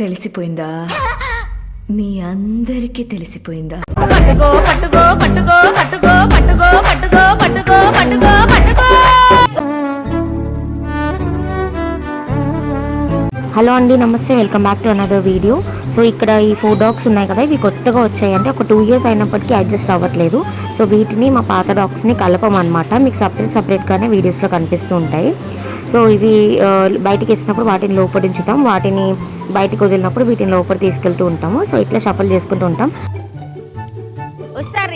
తెలిసిపోయిందా? మీ అందరికీ తెలిసిపోయిందా? పట్టుకో పట్టుకో పట్టుకో పట్టుకో పట్టుకో పట్టుకో పట్టుకో పట్టుకో పట్టుకో. హలో అండి నమస్తే. Welcome back to another video so ఇక్కడ ఈ ఫోర్ డాగ్స్ ఉన్నాయి కదా ఇవి కొత్తగా వచ్చాయంటే ఒక టూ ఇయర్స్ అయినప్పటికీ అడ్జస్ట్ అవ్వట్లేదు. సో వీటిని మా పాత డాగ్స్ని కలపమన్నమాట. మీకు సపరేట్ సపరేట్గానే వీడియోస్లో కనిపిస్తూ ఉంటాయి. సో ఇవి బయటికి వేసినప్పుడు వాటిని లోపల ఉంచుతాం వాటిని బయటకు వదిలినప్పుడు వీటిని లోపల తీసుకెళ్తూ ఉంటాము. సో ఇట్లా షఫల్ చేసుకుంటూ ఉంటాం. వస్తారు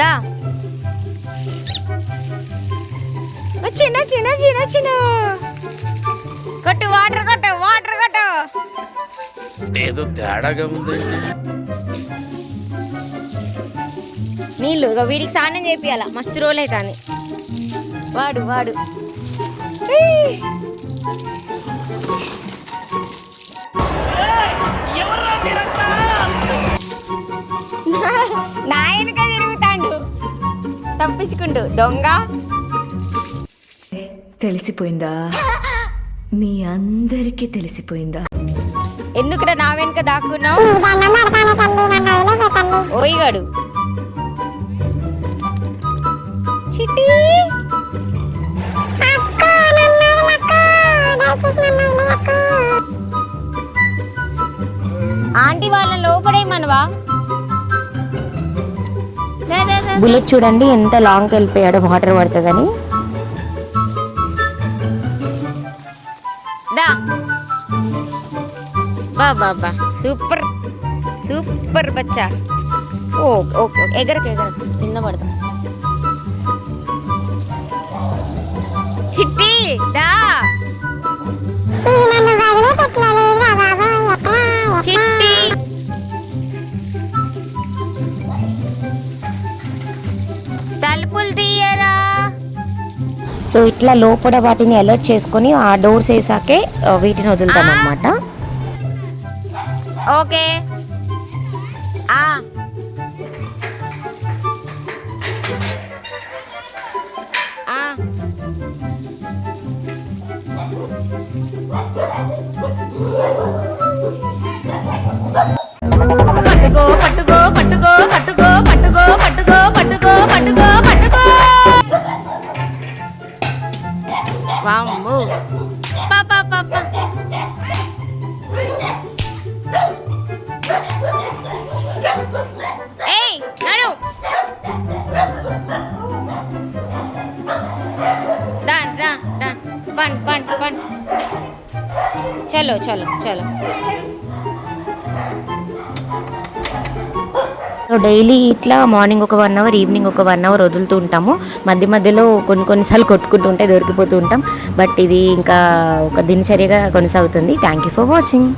దా. చిన్న చిన్న చిన్న చిన్న కొట్టు వాటర్ కొట్టు వాటర్ కొట్టు. ఏదో తేడాగా ఉందండి నీళ్ళు ఇక వీడికి స్నానం చేపియాల మస్తు రోజులు అవుతుంది వాడు వాడు. తప్పించుకుంటూ దొంగ. తెలిసిపోయిందా? మీ అందరికీ తెలిసిపోయిందా? ఎందుకురా నా వెనుక దాక్కున్నావు? ఓయిగాడు చిట్టి! బుల్లెట్ చూడండి ఎంత లాంగ్కి వెళ్ళిపోయాడో వాటర్ పడుతుందని దా. సూపర్. సూపర్ బచ్చా. ఓ ఓకే ఓకే ఎగరకు ఎగరకు. కింద పడతాం. సో ఇట్లా లోపల వాటిని అలర్ట్ చేసుకొని ఆ డోర్స్ వేసాకే వీటిని వదులుతాం అనమాట ఓకే ఆ. పట్టుకో పట్టుకో. Wow, move. Pa, pa, pa, pa. Hey, Naru. Dan, done, done. pan. fun, fun. chalo. चलो चलो డైలీ ఇట్లా మార్నింగ్ ఒక వన్ అవర్ ఈవినింగ్ ఒక వన్ అవర్ వదులుతూ ఉంటాము. మధ్య మధ్యలో కొన్ని కొన్నిసార్లు కొట్టుకుంటూ ఉంటే దొరికిపోతూ ఉంటాం. బట్ ఇది ఇంకా ఒక దినచర్యగా కొనసాగుతుంది. Thank you for watching